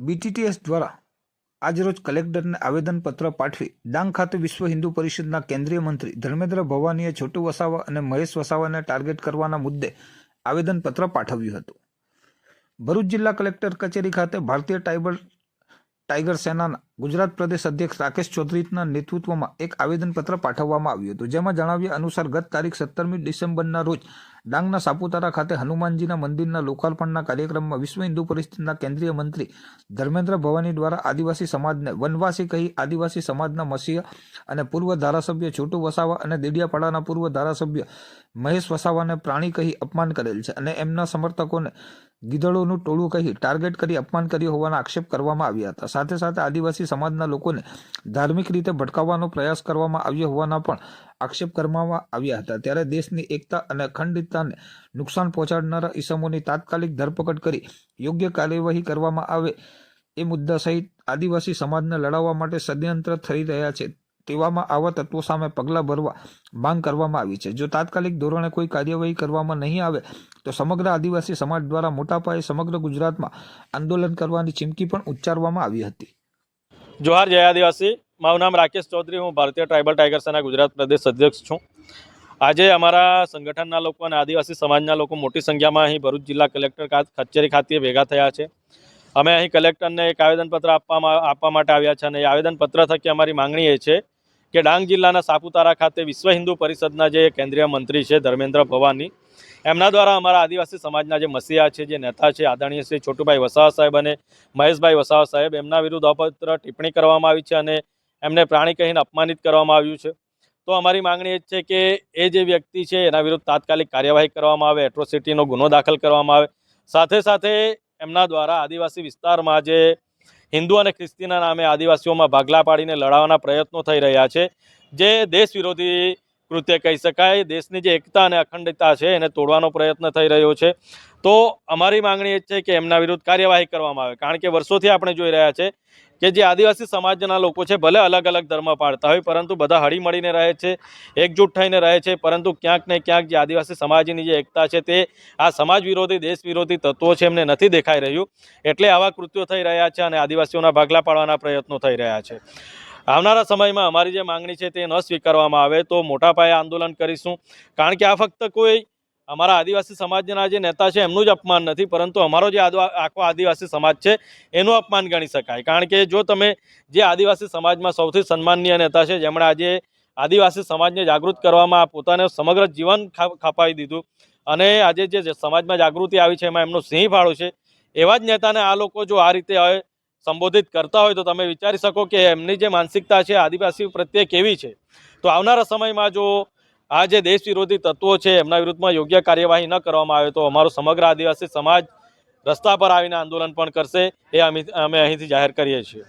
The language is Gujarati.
બીટીટીએસ દ્વારા આજરોજ કલેક્ટરને આવેદનપત્ર પાઠવી ડાંગ ખાતે વિશ્વ હિન્દુ પરિષદના કેન્દ્રીય મંત્રી ધર્મેન્દ્ર ભવાનીએ છોટુ વસાવા અને મહેશ વસાવાને ટાર્ગેટ કરવાના મુદ્દે આવેદનપત્ર પાઠવ્યું હતું. ભરૂચ જિલ્લા કલેક્ટર કચેરી ખાતે ભારતીય ટાઈબર ટાઈગર સેનાના ગુજરાત પ્રદેશ અધ્યક્ષ રાકેશ ચૌધરીના નેતૃત્વમાં એક આવેદનપત્ર પાઠવવામાં આવ્યું હતું, જેમાં જણાવ્યા અનુસાર ગત તારીખ સત્તરમી ડિસેમ્બરના રોજ ડાંગના સાપુતારા ખાતે હનુમાનજીના મંદિરના લોકાર્પણના કાર્યક્રમમાં વિશ્વ હિન્દુ પરિષદના કેન્દ્રીય મંત્રી ધર્મેન્દ્ર ભવાની દ્વારા આદિવાસી સમાજને, વનવાસી કહી આદિવાસી સમાજના મસીહ અને પૂર્વ ધારાસભ્ય છોટુ વસાવા અને દેડિયાપાડાના પૂર્વ ધારાસભ્ય મહેશ વસાવાને પ્રાણી કહી અપમાન કરેલ છે અને એમના સમર્થકોને ગીદડોનું ટોળું કહી ટાર્ગેટ કરી અપમાન કર્યું હોવાના આક્ષેપ કરવામાં આવ્યા હતા. સાથે સાથે આદિવાસી સમાજના લોકોને ધાર્મિક રીતે ભટકાવવાનો પ્રયાસ કરવામાં આવ્યો હોવાના પણ આક્ષેપ કરવામાં આવ્યા હતા. ત્યારે દેશની એકતા અને અખંડિતતાને નુકસાન પહોંચાડનારા ઇસમોની તાત્કાલિક ધરપકડ કરી યોગ્ય કાર્યવાહી કરવામાં આવે એ મુદ્દા સહિત આદિવાસી સમાજને લડાવવા માટે ષડયંત્ર થઈ રહ્યા છે. તેવામાં આવા તત્વો સામે પગલાં ભરવા માંગ કરવામાં આવી છે. જો તાત્કાલિક ધોરણે કોઈ કાર્યવાહી કરવામાં નહીં આવે, તો સમગ્ર આદિવાસી સમાજ દ્વારા મોટા પાયે સમગ્ર ગુજરાતમાં આંદોલન કરવાની ચીમકી પણ ઉચ્ચારવામાં આવી હતી. જોહાર જય આદિવાસી. મારું નામ રાકેશ ચૌધરી, હું ભારતીય ટ્રાઇબલ ટાઈગર સેના ગુજરાત પ્રદેશ અધ્યક્ષ છું. આજે અમારા સંગઠનના લોકો અને આદિવાસી સમાજના લોકો મોટી સંખ્યામાં અહીં ભરૂચ જિલ્લા કલેક્ટર કચેરી ખાતે ભેગા થયા છે. અમે અહીં કલેક્ટરને એક આવેદનપત્ર આપવામાં, આપવા માટે આવ્યા છે અને એ આવેદનપત્ર થકી અમારી માંગણી એ છે કે ડાંગ જિલ્લાના સાપુતારા ખાતે વિશ્વ હિન્દુ પરિષદના જે કેન્દ્રીય મંત્રી છે ધર્મેન્દ્ર ભવાની, એમના દ્વારા અમારા આદિવાસી સમાજના જે મસીહા છે, જે નેતા છે, આદરણીય શ્રી છોટુભાઈ વસાવા સાહેબ અને મહેશભાઈ વસાવા સાહેબ, એમના વિરુદ્ધ અપત્ર ટિપ્પણી કરવામાં આવી છે અને એમને પ્રાણી કહીને અપમાનિત કરવામાં આવ્યું છે. તો અમારી માંગણી એ છે કે એ જે વ્યક્તિ છે, એના વિરુદ્ધ તાત્કાલિક કાર્યવાહી કરવામાં આવે, એટ્રોસિટીનો ગુનો દાખલ કરવામાં આવે. સાથે સાથે એમના દ્વારા આદિવાસી વિસ્તારમાં જે હિન્દુ અને ખ્રિસ્તીના નામે આદિવાસીઓમાં ભાગલા પાડીને લડાવવાના પ્રયત્નો થઈ રહ્યા છે. જે દેશ વિરોધી કૃત્ય કહી શકાય. દેશની જે એકતા અને અખંડતા છે, એને તોડવાનો પ્રયત્ન થઈ રહ્યો છે. તો અમારી માંગણી એ છે કે એમના વિરુદ્ધ કાર્યવાહી કરવામાં આવે. કારણ કે વર્ષોથી આપણે જોઈ રહ્યા છે કે જે આદિવાસી સમાજના લોકો છે, ભલે અલગ અલગ ધર્મ પાળતા હોય, પરંતુ બધા હળી મળીને રહે છે, એકજૂટ થઈને રહે છે, પરંતુ ક્યાંક ને ક્યાંક જે આદિવાસી સમાજની જે એકતા છે, તે આ સમાજ વિરોધી, દેશ વિરોધી તત્વો છે, એમને નથી દેખાઈ રહ્યું. એટલે આવા કૃત્યો થઈ રહ્યા છે અને આદિવાસીઓના ભાગલા પાડવાના પ્રયત્નો થઈ રહ્યા છે. આવનારા સમયમાં અમારી જે માંગણી છે તે ન સ્વીકારવામાં આવે તો મોટા પાયે આંદોલન કરીશું. કારણ કે આ ફક્ત કોઈ અમારા આદિવાસી સમાજના જે નેતા છે એમનું જ અપમાન નથી, પરંતુ અમારો જે આખો આદિવાસી સમાજ છે એનું અપમાન ગણી શકાય. કારણ કે જો તમે જે આદિવાસી સમાજમાં સૌથી સન્માનનીય નેતા છે, જેમણે આજે આદિવાસી સમાજને જાગૃત કરવામાં પોતાને સમગ્ર જીવન ખપાવી દીધું અને આજે જે સમાજમાં જાગૃતિ આવી છે, એમાં એમનો સિંહ ફાળો છે, એવા જ નેતાને આ લોકો જો આ રીતે સંબોધિત કરતા હોય તો તમે વિચારી શકો કે એમની જે માનસિકતા છે, આદિવાસી પ્રત્યે કેવી છે? તો આવનારા સમયમાં જો આ જે દેશ વિરોધી તત્વો છે, એમના વિરુદ્ધમાં યોગ્ય કાર્યવાહી ન કરવામાં આવે તો અમારો સમગ્ર આદિવાસી સમાજ રસ્તા પર આવીને આંદોલન પણ કરશે, એ અમે અમે અહીંથી જાહેર કરીએ છીએ.